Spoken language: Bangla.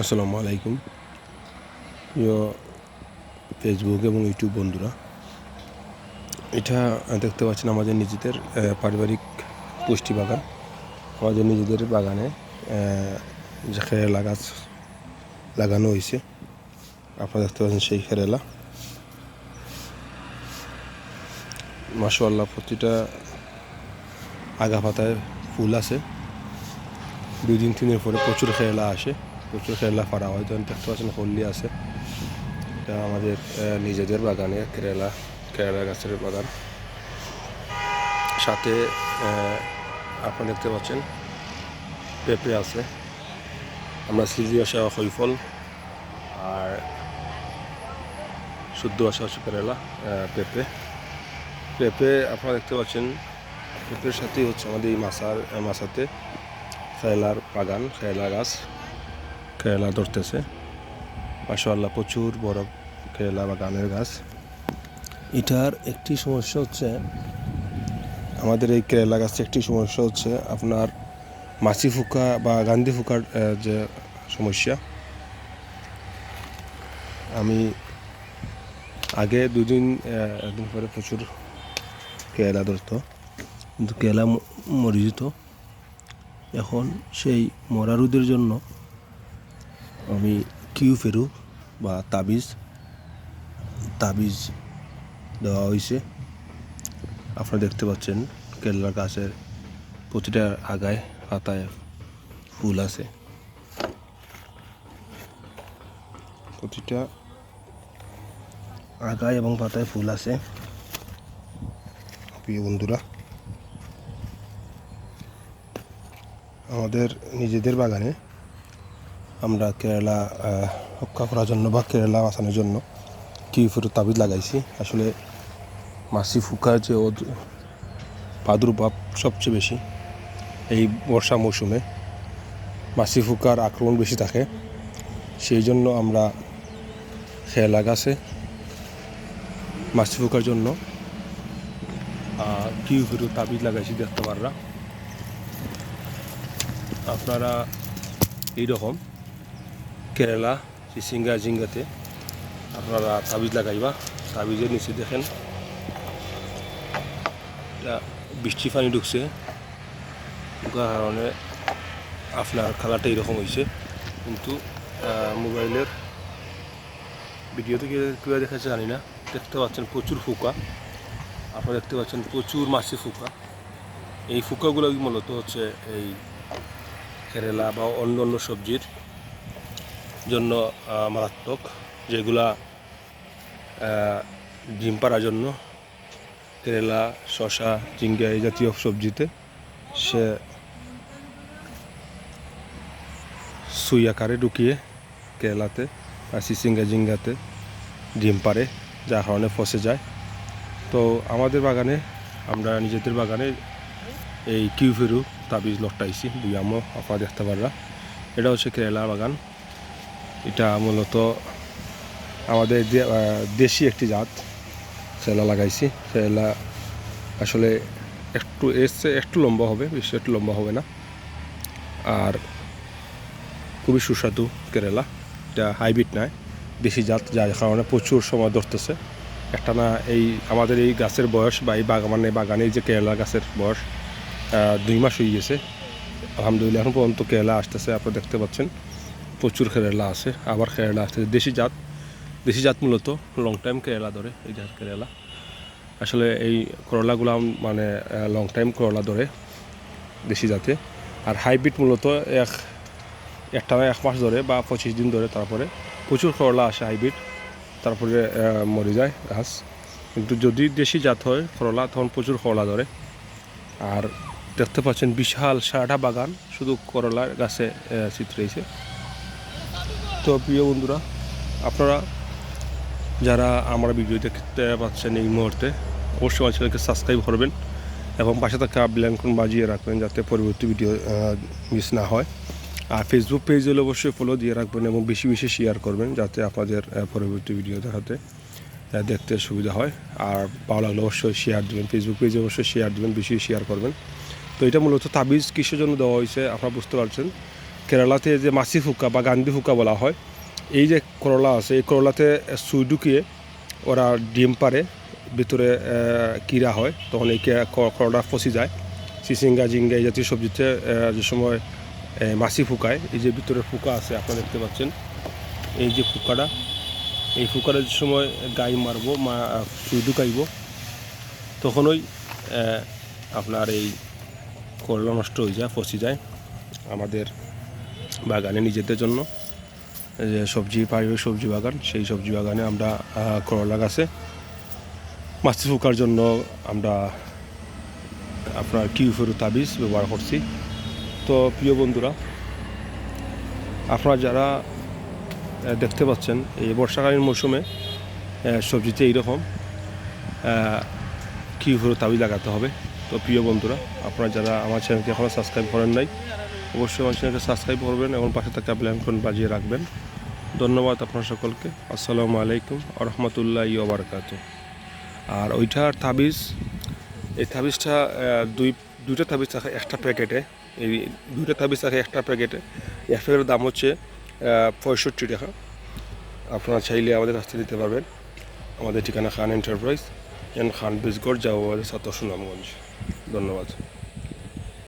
আসসালামু আলাইকুম। প্রিয় ফেসবুক এবং ইউটিউব বন্ধুরা, এটা দেখতে পাচ্ছেন আমাদের নিজেদের পারিবারিক পুষ্টি বাগান। আমাদের নিজেদের বাগানে যে খেরেলা গাছ লাগানো হয়েছে, আপনারা দেখতে পাচ্ছেন সেই খেরেলা মাসাল্লাহ প্রতিটা আগা পাতায় ফুল আছে। দুই দিন, তিন দিন পরে প্রচুর খেলা আসে। প্রচুর খেলা ফাড়া হয় যখন দেখতে পাচ্ছেন হল্লি আছে। এটা আমাদের নিজেদের বাগানে কেরালা কেরালা গাছের বাগান। সাথে আপনারা দেখতে পাচ্ছেন, পেঁপে আছে। আমরা সিজি আসা হৈফল আর শুদ্ধ আসা হচ্ছে কেরালা পেঁপে। পেঁপে আপনারা দেখতে পাচ্ছেন, পেঁপের সাথেই হচ্ছে আমাদের এই মাসার মাসাতে খেলার বাগান খেলা গাছ। কেরালা ধরতেছে মাসাল্লাহ প্রচুর বড় কেরালা বাগানের গাছ। এটার একটি সমস্যা হচ্ছে, আমাদের এই কেরালা গাছের একটি সমস্যা হচ্ছে আপনার মাছি ফুকা বা গান্ধী ফুকার যে সমস্যা। আমি আগে দুদিন একদিন পরে প্রচুর কেরালা ধরতো, কিন্তু কেরালা ম- মরে যেত এখন সেই মরা রোদের জন্য আমি কিউ ফেরু বা তাবিজ তাবিজ দেওয়া হয়েছে। আপনারা দেখতে পাচ্ছেন কেরলা গাছের প্রতিটা আগায় পাতায় ফুল আছে। প্রতিটা আগায় এবং পাতায় ফুল আছে। প্রিয় বন্ধুরা, আমাদের নিজেদের বাগানে আমরা কেরালা রক্ষা করার জন্য বা কেরালা বাঁচানোর জন্য কিউফের তাবিজ লাগাইছি। আসলে মাসি ফুকার যে প্রাদুর্ভাব সবচেয়ে বেশি এই বর্ষা মৌসুমে। মাসি ফুকার আক্রমণ বেশি থাকে, সেই জন্য আমরা খেলা গাছে মাসি ফুকার জন্য কিউফের তাবিজ লাগাইছি দেখতে পাররা। আপনারা এইরকম কেরালা সিঙ্গা জিঙ্গাতে আপনারা তাবিজ লাগাইবা। তাবিজের নিচে দেখেন বৃষ্টি পানি ঢুকছে। ঢুকার কারণে আপনার কালারটা এরকম হয়েছে কিন্তু মোবাইলের ভিডিওতে কীভাবে দেখাচ্ছে জানি না। দেখতে পাচ্ছেন প্রচুর ফুকা। আপনারা দেখতে পাচ্ছেন প্রচুর মাছি ফুকা। এই ফুকাগুলো মূলত হচ্ছে এই কেরালা বা অন্য অন্য সবজির জন্য মারাত্মক, যেগুলা ডিম পাড়ার জন্য, কেরালা শশা চিংড়া এই জাতীয় সবজিতে সে সুই আকারে ঢুকিয়ে কেরালাতে আর সিসিঙ্গা জিঙ্গাতে ডিম পারে যার কারণে ফসে যায়। তো আমাদের বাগানে, আমরা নিজেদের বাগানে এই কিউফেরু তাবিজ লটটাইছি, দুই আমও আপনারা দেখতে পাররা এটা হচ্ছে কেরালা বাগান। এটা মূলত আমাদের দেশি একটি জাত সেলা লাগাইছি। সেলা আসলে একটু এসে একটু লম্বা হবে, বেশি একটু লম্বা হবে না। আর খুবই সুস্বাদু কেরালা। এটা হাইব্রিড নয়, দেশি জাত, যার কারণে প্রচুর সময় ধরতেছে। একটা না, এই আমাদের এই গাছের বয়স বা এই বাগানে বাগানে যে কেরালা গাছের বয়স দুই মাস হয়ে গেছে। আলহামদুলিল্লাহ, এখন পর্যন্ত কেরালা আসতেছে, আপনারা দেখতে পাচ্ছেন। প্রচুর কেরালা আছে, আবার কেরালা আছে। দেশি জাত দেশি জাত মূলত লং টাইম কেরালা ধরে, এই জাত কেরালা। আসলে এই করলাগুলো মানে লং টাইম করলা ধরে, দেশি জাতে। আর হাইব্রিড মূলত এক, একটা না এক মাস ধরে বা পঁচিশ দিন ধরে তারপরে প্রচুর করলা আসে হাইব্রিড, তারপরে মরে যায় গাছ কিন্তু যদি দেশি জাত হয়, করলা, তখন প্রচুর করলা ধরে। আর দেখতে পাচ্ছেন বিশাল সারাটা বাগান, শুধু করলার গাছে চিত্রেছে তো প্রিয় বন্ধুরা, আপনারা যারা আমার ভিডিও দেখতে পাচ্ছেন এই মুহূর্তে, অবশ্যই আমার চ্যানেলকে সাবস্ক্রাইব করবেন এবং পাশে থাকা বেলাইকন বাজিয়ে রাখবেন যাতে পরবর্তী ভিডিও মিস না হয়। আর ফেসবুক পেজ হলে অবশ্যই ফলো দিয়ে রাখবেন এবং বেশি বেশি শেয়ার করবেন যাতে আপনাদের পরবর্তী ভিডিও দেখাতে দেখতে সুবিধা হয়। আর ভালো লাগলে অবশ্যই শেয়ার দেবেন ফেসবুক পেজে অবশ্যই শেয়ার দেবেন, বেশি শেয়ার করবেন। তো এটা মূলত তাবিজ কিসের জন্য দেওয়া হয়েছে, আপনারা বুঝতে পারছেন। কেরালাতে যে মাসি ফুকা বা গান্ধী ফুকা বলা হয়, এই যে করলা আছে, এই করলাতে সুই ঢুকিয়ে ওরা ডিম পারে ভিতরে কিরা হয়, তখন এই করলা ফসি যায়। সিসিঙ্গা, জিঙ্গা এই জাতীয় সবজিতে যে সময় মাছি ফুকায়, এই যে ভিতরে ফুকা আছে, আপনারা দেখতে পাচ্ছেন। এই যে ফুকাটা, এই ফুকারের যে সময় গাই মারবো, মা সুই ঢুকাইব তখনই আপনার এই করলা নষ্ট হয়ে যায়, ফসি যায়। আমাদের বাগানে নিজেদের জন্য। যে সবজি, পারিবারিক সবজি বাগান, সেই সবজি বাগানে আমরা করলা গাছে মাছি ফুকার জন্য আমরা আপনার কিউফেরু তাবিজ ব্যবহার করছি। তো প্রিয় বন্ধুরা, আপনারা যারা দেখতে পাচ্ছেন, এই বর্ষাকালীন মৌসুমে সবজিতে এইরকম কিউফেরু তাবিজ লাগাতে হবে। তো প্রিয় বন্ধুরা, আপনারা যারা আমার চ্যানেলকে এখনও সাবস্ক্রাইব করেন নাই অবশ্যই আমার চ্যানেলকে সাবস্ক্রাইব করবেন এবং পাশে থাকা বেলাইকন বাজিয়ে রাখবেন। ধন্যবাদ আপনার সকলকে। আসসালামু আলাইকুম রহমতুল্লাহ ওবরকাত আর ওইটার তাবিজ, এই তাবিজটা দুই, দুইটা তাবিজ থাকে একটা প্যাকেটে এই দুইটা তাবিজ থাকে একটা প্যাকেটে এক প্যাকেটের দাম হচ্ছে পঁয়ষট্টি টাকা। আপনারা চাইলে আমাদের থেকে দিতে পারবেন। আমাদের ঠিকানা খান এন্টারপ্রাইজ এন খান বিজগড় যাওয়া ছাত্র সুনামগঞ্জ ধন্যবাদ।